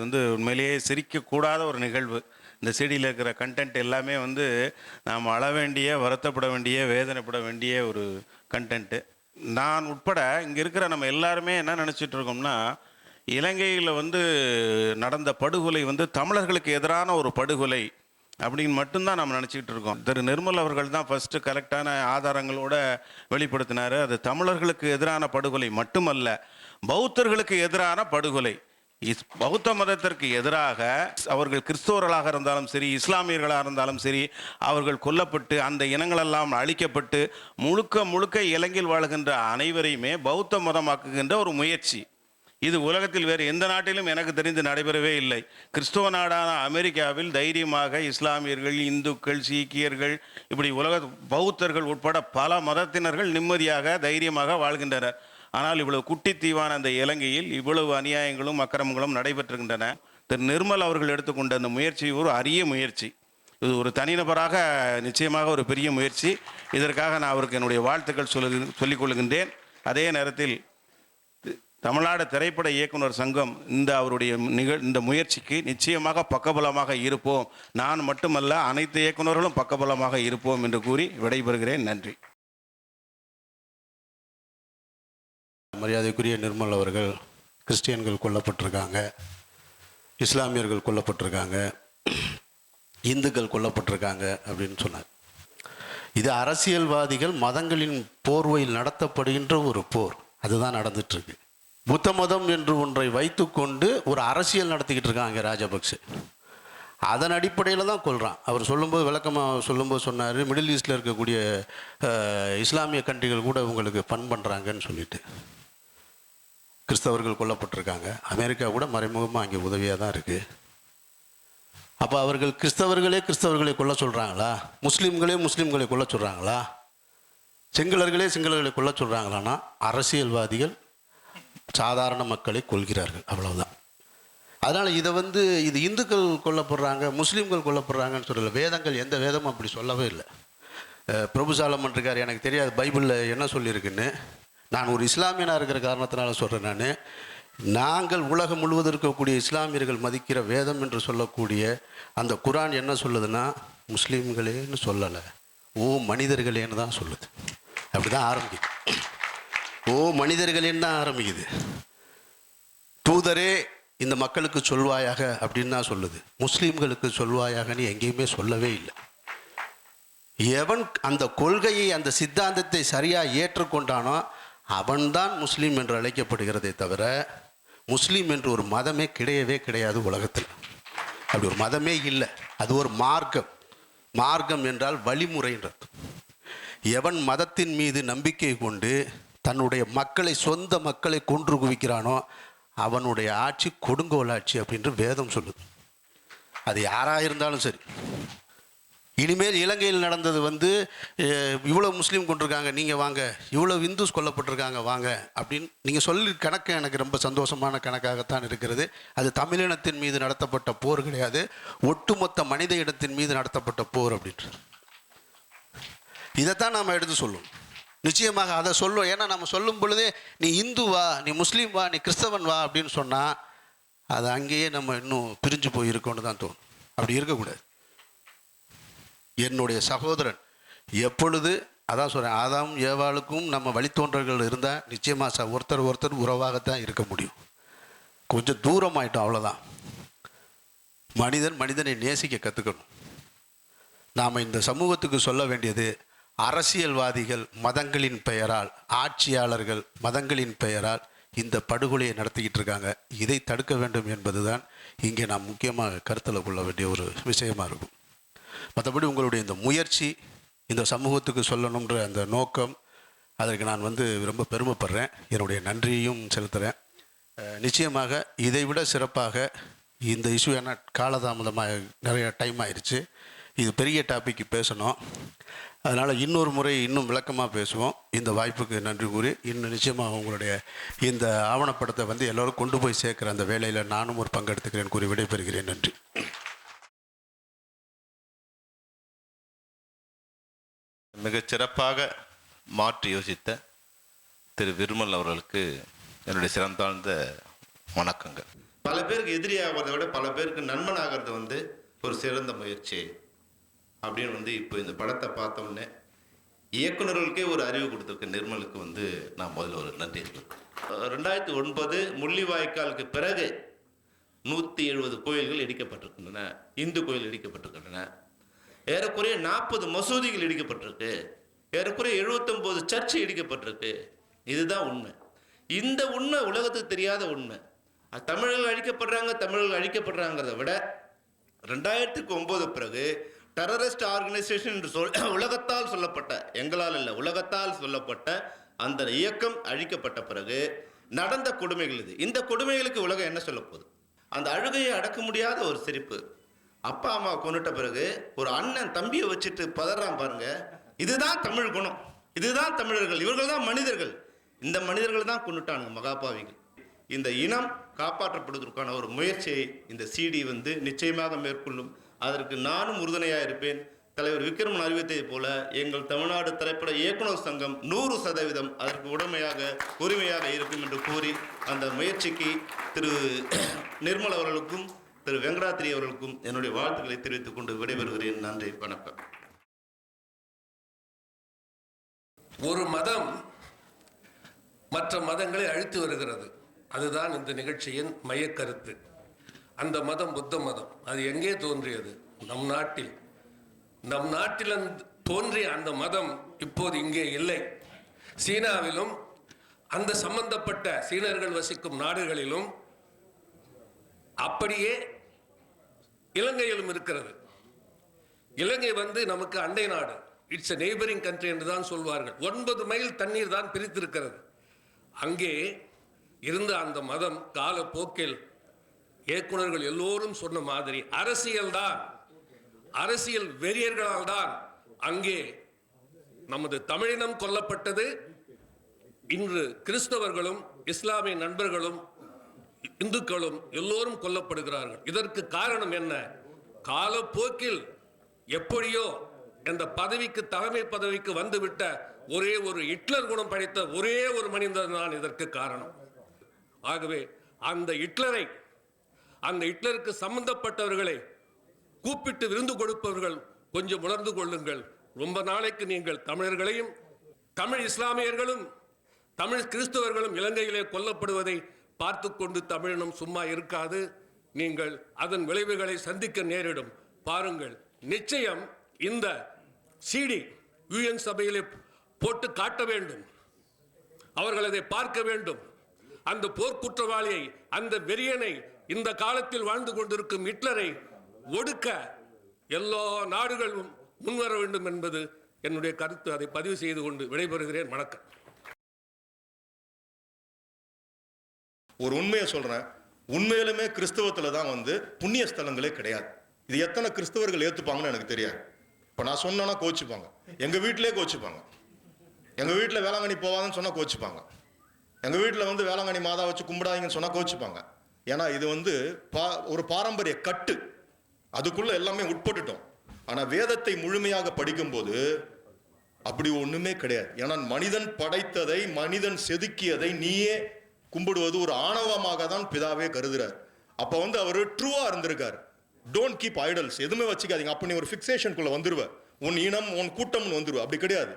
இது வந்து உண்மையிலேயே சிரிக்கக்கூடாத ஒரு நிகழ்வு. இந்த செடியில் இருக்கிற கண்டென்ட் எல்லாமே வந்து நாம் அழ வேண்டிய வருத்தப்பட வேண்டிய வேதனைப்பட வேண்டிய ஒரு கண்டென்ட்டு நான் உட்பட இங்கே இருக்கிற நம்ம எல்லாருமே என்ன நினச்சிட்டு இருக்கோம்னா இலங்கையில் வந்து நடந்த படுகொலை வந்து தமிழர்களுக்கு எதிரான ஒரு படுகொலை அப்படின்னு மட்டும்தான் நம்ம நினச்சிக்கிட்டு இருக்கோம். திரு நிர்மல் அவர்கள் தான் ஃபஸ்ட்டு கரெக்டான ஆதாரங்களோட வெளிப்படுத்தினார். அது தமிழர்களுக்கு எதிரான படுகொலை மட்டுமல்ல பௌத்தர்களுக்கு எதிரான படுகொலை. பௌத்த மதத்திற்கு எதிராக அவர்கள் கிறிஸ்தவர்களாக இருந்தாலும் சரி இஸ்லாமியர்களாக இருந்தாலும் சரி அவர்கள் கொல்லப்பட்டு அந்த இனங்களெல்லாம் அழிக்கப்பட்டு முழுக்க முழுக்க இலங்கையில் வாழ்கின்ற அனைவரையுமே பௌத்த மதமாக்குகின்ற ஒரு முயற்சி. இது உலகத்தில் வேறு எந்த நாட்டிலும் எனக்கு தெரிந்து நடைபெறவே இல்லை. கிறிஸ்துவ நாடான அமெரிக்காவில் தைரியமாக இஸ்லாமியர்கள் இந்துக்கள் சீக்கியர்கள் இப்படி உலக பௌத்தர்கள் உட்பட பல மதத்தினர்கள் நிம்மதியாக தைரியமாக வாழ்கின்றனர். ஆனால் இவ்வளவு குட்டித்தீவான அந்த இலங்கையில் இவ்வளவு அநியாயங்களும் அக்கிரமங்களும் நடைபெற்றுகின்றன திரு நிர்மல் அவர்கள் எடுத்துக்கொண்ட அந்த முயற்சி ஒரு அரிய முயற்சி. இது ஒரு தனிநபராக நிச்சயமாக ஒரு பெரிய முயற்சி. இதற்காக நான் அவருக்கு என்னுடைய வாழ்த்துக்கள் சொல்லு சொல்லிக் கொள்கின்றேன். அதே நேரத்தில் தமிழ்நாடு திரைப்பட இயக்குனர் சங்கம் இந்த அவருடைய நிகழ் இந்த முயற்சிக்கு நிச்சயமாக பக்கபலமாக இருப்போம். நான் மட்டுமல்ல அனைத்து இயக்குனர்களும் பக்கபலமாக இருப்போம் என்று கூறி விடைபெறுகிறேன். நன்றி. மரியாதைக்குரிய நிர்மல் அவர்கள் கிறிஸ்டியன்கள் கொல்லப்பட்டிருக்காங்க இஸ்லாமியர்கள் கொல்லப்பட்டிருக்காங்க இந்துக்கள் கொல்லப்பட்டிருக்காங்க அப்படின்னு சொன்னார். இது அரசியல்வாதிகள் மதங்களின் போர்வையில் நடத்தப்படுகின்ற ஒரு போர். அதுதான் நடந்துட்டுருக்கு. புத்த மதம் என்று ஒன்றை வைத்துக்கொண்டு ஒரு அரசியல் நடத்திக்கிட்டு இருக்காங்க ராஜபக்சே அதன் அடிப்படையில் தான் கொள்கிறான் அவர் சொல்லும்போது விளக்கமாக சொல்லும்போது சொன்னார் மிடில் ஈஸ்டில் இருக்கக்கூடிய இஸ்லாமிய கண்ட்ரிகள் கூட உங்களுக்கு ஃபன் பண்ணுறாங்கன்னு சொல்லிட்டு. கிறிஸ்தவர்கள் கொல்லப்பட்டிருக்காங்க. அமெரிக்கா கூட மறைமுகமாக அங்கே உதவியாக தான் இருக்குது அப்போ அவர்கள் கிறிஸ்தவர்களே கிறிஸ்தவர்களை கொல்ல சொல்கிறாங்களா முஸ்லீம்களே முஸ்லீம்களை கொல்ல சொல்கிறாங்களா சிங்களர்களே சிங்களர்களை கொல்ல சொல்கிறாங்களான்னா அரசியல்வாதிகள் சாதாரண மக்களை கொள்கிறார்கள் அவ்வளவுதான். அதனால் இதை வந்து இது இந்துக்கள் கொல்லப்படுறாங்க முஸ்லீம்கள் கொல்லப்படுறாங்கன்னு சொல்லலை. வேதங்கள் எந்த வேதமும் அப்படி சொல்லவே இல்லை. அஹ் பிரபு சாலமன் இருக்கார் எனக்கு தெரியாது. பைபிளில் என்ன சொல்லியிருக்குன்னு? நான் ஒரு இஸ்லாமியனாக இருக்கிற காரணத்தினால சொல்கிறேன் நான். நாங்கள் உலகம் முழுவதும் இருக்கக்கூடிய இஸ்லாமியர்கள் மதிக்கிற வேதம் என்று சொல்லக்கூடிய அந்த குரான் என்ன சொல்லுதுன்னா முஸ்லீம்களேன்னு சொல்லலை ஓ மனிதர்களேன்னு தான் சொல்லுது. அப்படி தான் ஆரம்பிக்குது. ஓ மனிதர்களேன்னு தான் ஆரம்பிக்குது. தூதரே இந்த மக்களுக்கு சொல்வாயாக அப்படின்னு தான் சொல்லுது. முஸ்லீம்களுக்கு சொல்வாயாகன்னு எங்கேயுமே சொல்லவே இல்லை. எவன் அந்த கொள்கையை அந்த சித்தாந்தத்தை சரியாக ஏற்றுக்கொண்டானோ அவன்தான் முஸ்லீம் என்று அழைக்கப்படுகிறதே தவிர முஸ்லீம் என்று ஒரு மதமே கிடையவே கிடையாது உலகத்தில். அப்படி ஒரு மதமே இல்லை. அது ஒரு மார்க்கம். மார்க்கம் என்றால் வழிமுறைன்றது எவன் மதத்தின் மீது நம்பிக்கை கொண்டு தன்னுடைய மக்களை சொந்த மக்களை கொன்று குவிக்கிறானோ அவனுடைய ஆட்சி கொடுங்கோல் ஆட்சி அப்படின்று வேதம் சொல்லுது. அது யாராக இருந்தாலும் சரி. இனிமேல் இலங்கையில் நடந்தது வந்து இவ்வளோ முஸ்லீம் கொண்டிருக்காங்க நீங்கள் வாங்க. இவ்வளோ இந்துஸ் கொல்லப்பட்டிருக்காங்க வாங்க. அப்படின்னு நீங்கள் சொல்லி கணக்கு எனக்கு ரொம்ப சந்தோஷமான கணக்காகத்தான் இருக்கிறது. அது தமிழினத்தின் மீது நடத்தப்பட்ட போர் கிடையாது. ஒட்டுமொத்த மனித இனத்தின் மீது நடத்தப்பட்ட போர் அப்படின்றது இதைத்தான் நாம் எடுத்து சொல்லுவோம். நிச்சயமாக அதை சொல்லும் ஏன்னா நம்ம சொல்லும் பொழுதே நீ இந்து வா நீ முஸ்லீம் வா நீ கிறிஸ்தவன் வா அப்படின்னு சொன்னால் அது அங்கேயே நம்ம இன்னும் பிரிஞ்சு போய் இருக்கோன்னு தான் தோணும். அப்படி இருக்கக்கூடாது. என்னுடைய சகோதரன். எப்பொழுது அதான் சொல்கிறேன் ஆதாம் ஏவாளுக்கும் நம்ம வழித்தோன்றர்கள் இருந்தால் நிச்சயமாக ச ஒருத்தர் ஒருத்தர் உறவாகத்தான் இருக்க முடியும். கொஞ்சம் தூரமாயிட்டோம் அவ்வளோதான் மனிதன் மனிதனை நேசிக்க கற்றுக்கணும் நாம் இந்த சமூகத்துக்கு சொல்ல வேண்டியது அரசியல்வாதிகள் மதங்களின் பெயரால் ஆட்சியாளர்கள் மதங்களின் பெயரால் இந்த படுகொலையை நடத்திக்கிட்டு இருக்காங்க. இதை தடுக்க வேண்டும் என்பதுதான் இங்கே நாம் முக்கியமாக கருத்தில் கொள்ள வேண்டிய ஒரு விஷயமாக இருக்கும். மற்றபடி உங்களுடைய இந்த முயற்சி இந்த சமூகத்துக்கு சொல்லணுன்ற அந்த நோக்கம் அதற்கு நான் வந்து ரொம்ப பெருமைப்படுறேன். என்னுடைய நன்றியையும் செலுத்துகிறேன் நிச்சயமாக இதை விட சிறப்பாக இந்த இஷ்யூ என்ன காலதாமதமாக நிறைய டைம் ஆயிடுச்சு இது பெரிய டாபிக் பேசணும். அதனால் இன்னொரு முறை இன்னும் விளக்கமாக பேசுவோம். இந்த வாய்ப்புக்கு நன்றி கூறி இன்னும் நிச்சயமாக உங்களுடைய இந்த ஆவணப்படத்தை வந்து எல்லோரும் கொண்டு போய் சேர்க்குற அந்த வேலையில் நானும் ஒரு பங்கெடுத்துக்கிறேன் கூறி விடைபெறுகிறேன். நன்றி. மிகச் சிறப்பாக மாற்றி யோசித்த திரு விருமல் அவர்களுக்கு என்னுடைய சிறந்தாழ்ந்த வணக்கங்கள். பல பேருக்கு எதிரியாகிறத விட பல பேருக்கு நண்பனாகிறது வந்து ஒரு சிறந்த முயற்சி அப்படின்னு வந்து இப்போ இந்த படத்தை பார்த்தோன்னே இயக்குநர்களுக்கே இயக்குனர்களுக்கே ஒரு அறிவு கொடுத்துருக்க நிர்மலுக்கு வந்து நான் முதல்ல ஒரு நன்றி ரெண்டாயிரத்தி ஒன்பது முள்ளிவாய்க்காலுக்கு பிறகு நூற்றி எழுபது கோயில்கள் இடிக்கப்பட்டிருக்கின்றன இந்து கோயில் இடிக்கப்பட்டிருக்கின்றன. ஏறக்குறைய நாற்பது மசூதிகள் இடிக்கப்பட்டிருக்கு. ஏறக்குறைய எழுபத்தொம்போது சர்ச்சு இடிக்கப்பட்டிருக்கு. இதுதான் உண்மை. இந்த உண்மை உலகத்துக்கு தெரியாத உண்மை. தமிழர்கள் அழிக்கப்படுறாங்க தமிழர்கள் அழிக்கப்படுறாங்கிறத விட ரெண்டாயிரத்துக்கு ஒம்பது பிறகு டெரரிஸ்ட் ஆர்கனைசேஷன் என்று சொல் உலகத்தால் சொல்லப்பட்ட எங்களால் இல்லை உலகத்தால் சொல்லப்பட்ட அந்த இயக்கம் அழிக்கப்பட்ட பிறகு நடந்த கொடுமைகள் இது. இந்த கொடுமைகளுக்கு உலகம் என்ன சொல்ல போகுது? அந்த அழுகையை அடக்க முடியாத ஒரு சிரிப்பு. அப்பா அம்மா கொண்டுட்ட பிறகு ஒரு அண்ணன் தம்பியை வச்சுட்டு பதறான் பாருங்க. இதுதான் தமிழ் குணம். இதுதான் தமிழர்கள். இவர்கள் தான் மனிதர்கள். இந்த மனிதர்கள் தான் கொண்டுட்டானுங்க மகாபாவிகள். இந்த இனம் காப்பாற்றப்படுவதற்கான ஒரு முயற்சியை இந்த சிடி வந்து நிச்சயமாக மேற்கொள்ளும். அதற்கு நானும் உறுதுணையாக இருப்பேன். தலைவர் விக்ரமன் அறிவித்ததைப் போல எங்கள் தமிழ்நாடு திரைப்பட இயக்குனர் சங்கம் நூறு சதவீதம் அதற்கு உடமையாக உரிமையாக இருக்கும் என்று கூறி அந்த முயற்சிக்கு திரு நிர்மல் அவர்களுக்கும் திரு வெங்கடாத்திரி அவர்களுக்கும் என்னுடைய வாழ்த்துக்களை தெரிவித்துக் கொண்டு விடைபெறுகிறேன். நன்றி வணக்கம். ஒரு மதம் மற்ற மதங்களை அழித்து வருகிறது. அதுதான் இந்த நிகழ்ச்சியின் மையக்கருத்து. அந்த மதம் புத்த மதம். அது எங்கே தோன்றியது? நம் நாட்டில். நம் நாட்டில் தோன்றிய அந்த மதம் இப்போது இங்கே இல்லை. சீனாவிலும் அந்த சம்பந்தப்பட்ட சீனர்கள் வசிக்கும் நாடுகளிலும் அப்படியே இலங்கையிலும் இருக்கிறது. இலங்கை வந்து நமக்கு அண்டை நாடு. இட்ஸ் எ நெய்பரிங் கண்ட்ரி என்று தான் சொல்வார்கள். ஒன்பது மைல் தண்ணீர் தான் பிரித்திருக்கிறது. அங்கே இருந்த அந்த மதம் காலப்போக்கில் இயக்குனர்கள் எல்லோரும் சொன்ன மாதிரி அரசியல் தான். அரசியல் வெறியர்களால் தான் அங்கே நமது தமிழினம் கொல்லப்பட்டது. இன்று கிறிஸ்தவர்களும் இஸ்லாமிய நண்பர்களும் இந்துக்களும் எல்லோரும் கொல்லப்படுகிறார்கள். இதற்கு காரணம் என்ன? காலப்போக்கில் எப்படியோ இந்த பதவிக்கு தலைமை பதவிக்கு வந்துவிட்ட ஒரே ஒரு ஹிட்லர் குணம் படைத்த ஒரே ஒரு மனிதன் தான் இதற்கு காரணம். ஆகவே அந்த ஹிட்லரை அந்த ஹிட்லருக்கு சம்பந்தப்பட்டவர்களை கூப்பிட்டு விருந்து கொடுப்பவர்கள் கொஞ்சம் உணர்ந்து கொள்ளுங்கள். ரொம்ப நாளைக்கு நீங்கள் தமிழர்களையும் தமிழ் இஸ்லாமியர்களும் தமிழ் கிறிஸ்தவர்களும் இலங்கையிலே கொல்லப்படுவதை பார்த்து கொண்டு தமிழினம் சும்மா இருக்காது. நீங்கள் அதன் விளைவுகளை சந்திக்க நேரிடும். பாருங்கள் நிச்சயம் இந்த சிடி யுஎன் சபையிலே போட்டு காட்ட வேண்டும். அவர்கள் அதை பார்க்க வேண்டும். அந்த போர்க்குற்றவாளியை அந்த வெறியனை இந்த காலத்தில் வாழ்ந்து கொண்டிருக்கும் ஹிட்லரை ஒடுக்க எல்லா நாடுகளும் முன்வர வேண்டும் என்பது என்னுடைய கருத்து. அதை பதிவு செய்து கொண்டு விடைபெறுகிறேன். வணக்கம். ஒரு உண்மையை சொல்கிறேன் உண்மையிலுமே கிறிஸ்தவத்தில் தான் வந்து புண்ணிய ஸ்தலங்களே கிடையாது. இது எத்தனை கிறிஸ்தவர்கள் ஏற்றுப்பாங்கன்னு எனக்கு தெரியாது. இப்போ நான் சொன்னேன்னா கோச்சிப்பாங்க எங்கள் வீட்டிலே கோச்சிப்பாங்க எங்கள் வீட்டில் வேளாங்கண்ணி போவாதுன்னு சொன்னால் கோச்சிப்பாங்க எங்கள் வீட்டில் வந்து வேளாங்கண்ணி மாதா வச்சு கும்பிடாதீங்கன்னு சொன்னா கோச்சுப்பாங்க ஏன்னா இது வந்து பா ஒரு பாரம்பரிய கட்டு. அதுக்குள்ளே எல்லாமே உட்பட்டுட்டோம். ஆனால் வேதத்தை முழுமையாக படிக்கும்போது அப்படி ஒன்றுமே கிடையாது. ஏன்னா மனிதன் படைத்ததை மனிதன் செதுக்கியதை நீயே கும்பிடுவது ஒரு ஆணவமாக தான் பிதாவே கருதுறார். அப்போ வந்து அவர் ட்ரூவாக இருந்திருக்கார். டோன்ட் கீப் ஐடல்ஸ் எதுவுமே வச்சுக்காதீங்க. அப்போ நீ ஒரு ஃபிக்ஸேஷனுக்குள்ளே வந்துடுவ உன் இனம் உன் கூட்டம்னு வந்துடுவ அப்படி கிடையாது.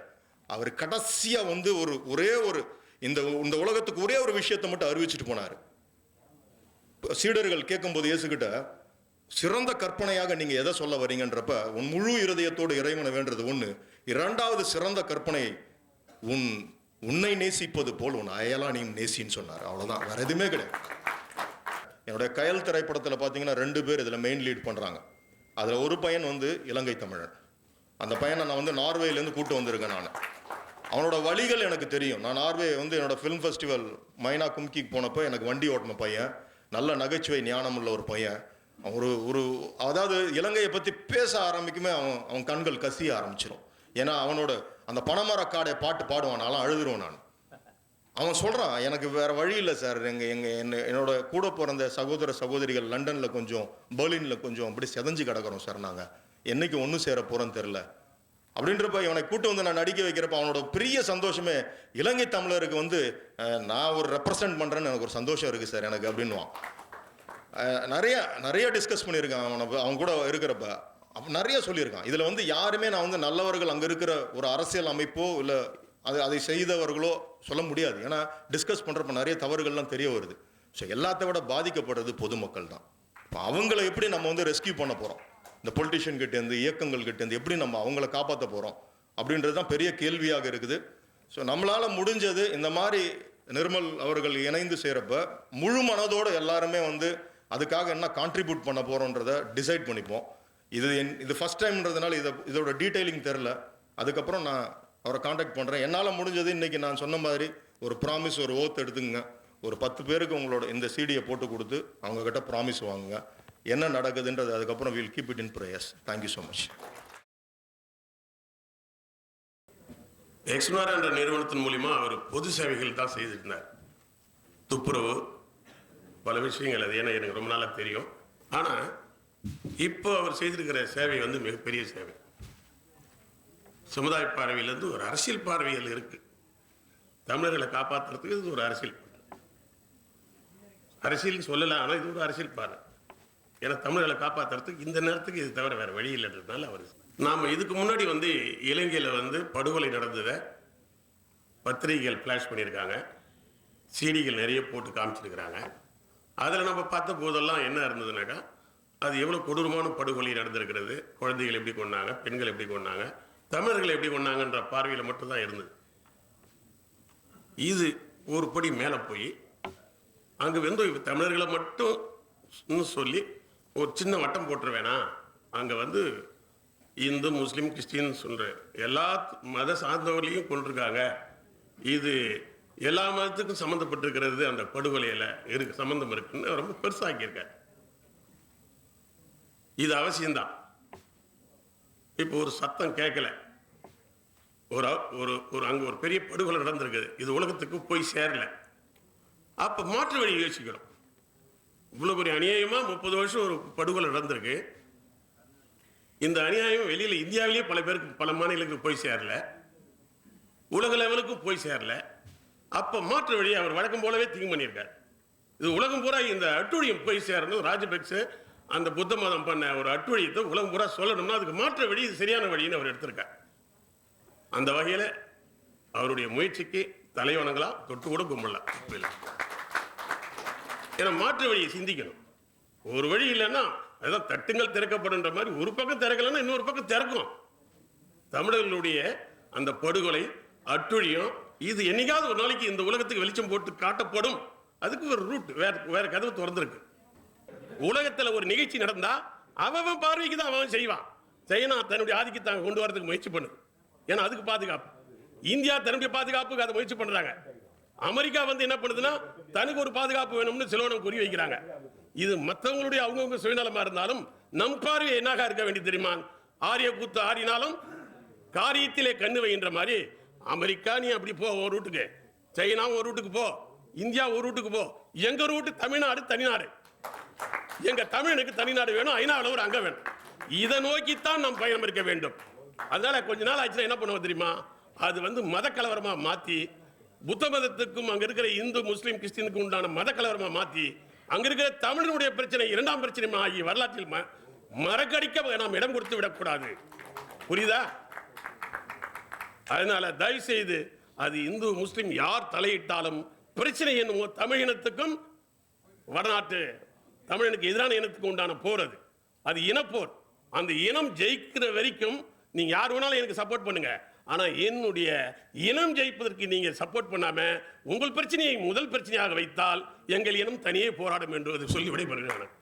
அவர் கடைசியாக வந்து ஒரு ஒரே ஒரு இந்த இந்த உலகத்துக்கு ஒரே ஒரு விஷயத்தை மட்டும் அறிவிச்சிட்டு போனார். சீடர்கள் கேட்கும்போது இயேசுகிட்ட சிறந்த கற்பனையாக நீங்கள் எதை சொல்ல வரீங்கன்றப்ப உன் முழு இருதயத்தோடு இறைவனை வேண்டது ஒன்று இரண்டாவது சிறந்த கற்பனை உன் உன்னை நேசிப்பது போல் உன் அயலானையும் நேசின்னு சொன்னார். அவ்வளோதான் வேற எதுவுமே கிடையாது. என்னுடைய கயல் திரைப்படத்தில் பார்த்தீங்கன்னா ரெண்டு பேர் இதில் மெயின் லீட் பண்ணுறாங்க அதில் ஒரு பையன் வந்து இலங்கை தமிழன். அந்த பையனை நான் வந்து நார்வேலேருந்து கூட்டு வந்திருக்கேன் நான். அவனோட வழிகள் எனக்கு தெரியும். நான் நார்வே வந்து என்னோட ஃபிலிம் ஃபெஸ்டிவல் மைனா கும்கிக்கு போனப்போ எனக்கு வண்டி ஓட்டின பையன். நல்ல நகைச்சுவை ஞானம் உள்ள ஒரு பையன். ஒரு ஒரு அதாவது இலங்கையை பற்றி பேச ஆரம்பிக்குமே அவன் அவன் கண்கள் கசிய ஆரம்பிச்சிடும் ஏன்னா அவனோட அந்த பனைமரக்காடை பாட்டு பாடுவான் நான்லாம் அழுதுருவேன் நான். அவன் சொல்கிறான் எனக்கு வேறு வழி இல்லை சார். எங்கள் எங்கள் என்ன என்னோட கூட பிறந்த சகோதர சகோதரிகள் லண்டனில் கொஞ்சம் பெர்லினில் கொஞ்சம் அப்படி செதஞ்சு கிடக்கிறோம் சார் நாங்கள் என்றைக்கு ஒன்று சேர போகிறோன்னு தெரில அப்படின்றப்ப இவனை கூட்டு வந்து நான் நடிக்க வைக்கிறப்ப அவனோட பெரிய சந்தோஷமே இலங்கை தமிழருக்கு வந்து நான் ஒரு ரெப்ரசன்ட் பண்ணுறேன்னு எனக்கு ஒரு சந்தோஷம் இருக்குது சார் எனக்கு அப்படின்னுவான். நிறைய நிறைய டிஸ்கஸ் பண்ணியிருக்கான் அவனை அவன் கூட இருக்கிறப்ப. அப்போ நிறைய சொல்லியிருக்கான். இதில் வந்து யாருமே நான் வந்து நல்லவர்கள் அங்கே இருக்கிற ஒரு அரசியல் அமைப்போ இல்லை அது அதை செய்தவர்களோ சொல்ல முடியாது. ஏன்னா டிஸ்கஸ் பண்ணுறப்ப நிறைய தவறுகள்லாம் தெரிய வருது. ஸோ எல்லாத்த விட பாதிக்கப்படுறது பொதுமக்கள் தான். இப்போ அவங்கள எப்படி நம்ம வந்து ரெஸ்கியூ பண்ண போகிறோம் இந்த பொலிட்டிஷியன் கிட்டேருந்து இயக்கங்கள் கிட்டேருந்து எப்படி நம்ம அவங்கள காப்பாற்ற போகிறோம் அப்படின்றது தான் பெரிய கேள்வியாக இருக்குது. ஸோ நம்மளால் முடிஞ்சது இந்த மாதிரி நிர்மல் அவர்கள் இணைந்து செய்கிறப்ப முழு மனதோடு எல்லாருமே வந்து அதுக்காக என்ன கான்ட்ரிபியூட் பண்ண போகிறோன்றதை டிசைட் பண்ணிப்போம். இது என் இது ஃபஸ்ட் டைம்ன்றதுனால இதை இதோட டீட்டெயிலிங் தெரில அதுக்கப்புறம் நான் அவரை காண்டாக்ட் பண்ணுறேன் என்னால் முடிஞ்சது இன்றைக்கி நான் சொன்ன மாதிரி ஒரு ப்ராமிஸ் ஒரு ஓத் எடுத்துங்க ஒரு பத்து பேருக்கு உங்களோட இந்த சீடியை போட்டு கொடுத்து அவங்கக்கிட்ட ப்ராமிஸ் வாங்குங்க. என்ன நடக்குதுன்றது அதுக்கப்புறம் will keep it in prayers thank you so much எக்ஸ்மார் என்ற நிறுவனத்தின் மூலிமா அவர் பொது சேவைகள் தான் செய்திருந்தார் துப்புரவு பல விஷயங்கள் அது. ஏன்னா எனக்கு ரொம்ப நாளாக தெரியும். ஆனால் இப்போ அவர் செய்திருக்கிற சேவை வந்து மிகப்பெரிய சேவை. சமுதாய பார்வையிலேருந்து ஒரு அரசியல் பார்வையில் இருக்கு. தமிழர்களை காப்பாற்றுறதுக்கு இது ஒரு அரசியல் அரசியல் சொல்லலாம் ஆனால் இது ஒரு அரசியல் பார்வை. ஏன்னா தமிழர்களை காப்பாற்றுறதுக்கு இந்த நேரத்துக்கு இது தவிர வேற வழி இல்லைன்றதுனால அவர் நாம் இதுக்கு முன்னாடி வந்து இலங்கையில் வந்து படுகொலை நடந்ததை பத்திரிகைகள் ஃப்ளாஷ் பண்ணியிருக்காங்க. சீடிகள் நிறைய போட்டு காமிச்சிருக்கிறாங்க. அதில் நம்ம பார்த்த போதெல்லாம் என்ன இருந்ததுனாக்கா அது எவ்வளோ கொடூரமான படுகொலை நடந்திருக்கிறது? குழந்தைகள் எப்படி கொண்டாங்க பெண்கள் எப்படி கொண்டாங்க தமிழர்கள் எப்படி கொண்டாங்கன்ற பார்வையில் மட்டும்தான் இருந்தது. இது ஒரு படி மேலே போய் அங்கே வந்து தமிழர்களை மட்டும் சொல்லி ஒரு சின்ன வட்டம் போட்டுற வேணாம் அங்கே வந்து இந்து முஸ்லீம் கிறிஸ்டின் சொல்ற எல்லா மத சார்ந்தவர்களையும் கொண்டிருக்காங்க இது எல்லா மதத்துக்கும் சம்மந்தப்பட்டிருக்கிறது அந்த படுகொலையில் இருக்கு சம்மந்தம் இருக்குன்னு ரொம்ப பெருசாக்கியிருக்காரு. இது அவசியம்தான். இப்போ ஒரு சத்தம் கேட்கல. ஒரு ஒரு ஒரு அங்கே ஒரு பெரிய படுகொலை நடந்திருக்குது. இது உலகத்துக்கு போய் சேரல. அப்போ மாற்று வழி யோசிக்கிறோம் இவ்வளோ பெரிய அநியாயமாக முப்பது வருஷம் ஒரு படுகொலை நடந்திருக்கு. இந்த அநியாயம் வெளியில் இந்தியாவிலேயே பல பேருக்கு பல மாநிலங்களுக்கு போய் சேரல. உலக லெவலுக்கும் போய் சேரல. அப்போ மாற்று வழியை அவர் வழக்கம் போலவே திங்க் பண்ணியிருக்கார். இது உலகம் பூரா இந்த அட்டூழியம் போய் சேரணும். ராஜபக்சே அந்த புத்த மதம் பண்ண ஒரு அட்டுழியத்தை உலகம் பூரா சொல்லணும்னா அதுக்கு மாற்று வழி சரியான வழின்னு அவர் எடுத்திருக்கார். அந்த வகையில் அவருடைய முயற்சிக்கு தலைவணங்களாம் தொட்டு கூட கும்பிடலாம் ஏன்னா மாற்று வழியை சிந்திக்கணும். ஒரு வழி இல்லைன்னா அதான் தட்டுங்கள் திறக்கப்படுன்ற மாதிரி ஒரு பக்கம் திறக்கலைன்னா இன்னொரு பக்கம் திறக்கும். தமிழர்களுடைய அந்த படுகொலை அட்டுழியம் இது என்னைக்காவது ஒரு நாளைக்கு இந்த உலகத்துக்கு வெளிச்சம் போட்டு காட்டப்படும். அதுக்கு ஒரு ரூட் வேற வேற கதவு திறந்திருக்கு. உலகத்துல ஒரு நிகழ்ச்சி நடந்தா அவன் பார்வைக்கு தான் அவன் செய்வான். சைனா தன்னுடைய ஆதிக்கத்தை கொண்டு வரதுக்கு முயற்சி பண்ணுது. ஏன்னா அதுக்கு பாதுகாப்பு. இந்தியா தன்னுடைய பாதுகாப்புக்கு அதை முயற்சி பண்றாங்க. அமெரிக்கா வந்து என்ன பண்ணுதுன்னா தனக்கு ஒரு பாதுகாப்பு வேணும்னு சிலவனம் குறி வைக்கிறாங்க. இது மற்றவங்களுடைய அவங்கவுங்க சுயநலமா இருந்தாலும் நம் பார்வை என்னாக இருக்க வேண்டியது தெரியுமா? ஆரிய கூத்து ஆறினாலும் காரியத்திலே கண்ணு வைன்ற மாதிரி அமெரிக்கா நீ அப்படி போ ஒரு ரூட்டுக்கு. சைனா ஒரு ரூட்டுக்கு போ. இந்தியா ஒரு ரூட்டுக்கு போ. எங்க ரூட்டு? தமிழ்நாடு தனிநாடு. எங்க தமிழனுக்கு தனிநாடு வேணும் ஐநாவில் ஒரு அங்க வேணும். இதை நோக்கித்தான் நாம் பயணம் இருக்க வேண்டும். அதனால கொஞ்ச நாள் ஆச்சுன்னா என்ன பண்ணுவோம் தெரியுமா? அது வந்து மத கலவரமாக மாத்தி புத்த மதத்துக்கும் அங்க இருக்கிற இந்து முஸ்லீம் கிறிஸ்டினுக்கும் உண்டான மத கலவரமாக மாத்தி அங்க இருக்கிற தமிழனுடைய பிரச்சனை இரண்டாம் பிரச்சனை ஆகி வரலாற்றில் ம- மறக்கடிக்க நாம் இடம் கொடுத்து விடக்கூடாது. புரியுதா? அதனால தயவு செய்து அது இந்து முஸ்லீம் யார் தலையிட்டாலும் பிரச்சனை என்னமோ தமிழினத்துக்கும் வடநாட்டு தமிழனுக்கு எதிரான இனத்துக்கு உண்டான போர் அது. அது இனப்போர். அந்த இனம் ஜெயிக்கிற வரைக்கும் நீங்க யார் வேணாலும் எனக்கு சப்போர்ட் பண்ணுங்க. ஆனா என்னுடைய இனம் ஜெயிப்பதற்கு நீங்க சப்போர்ட் பண்ணாம உங்கள் பிரச்சனையை முதல் பிரச்சனையாக வைத்தால் எங்கள் இனம் தனியே போராடும் என்று சொல்லி விடைபெறுகிறேன்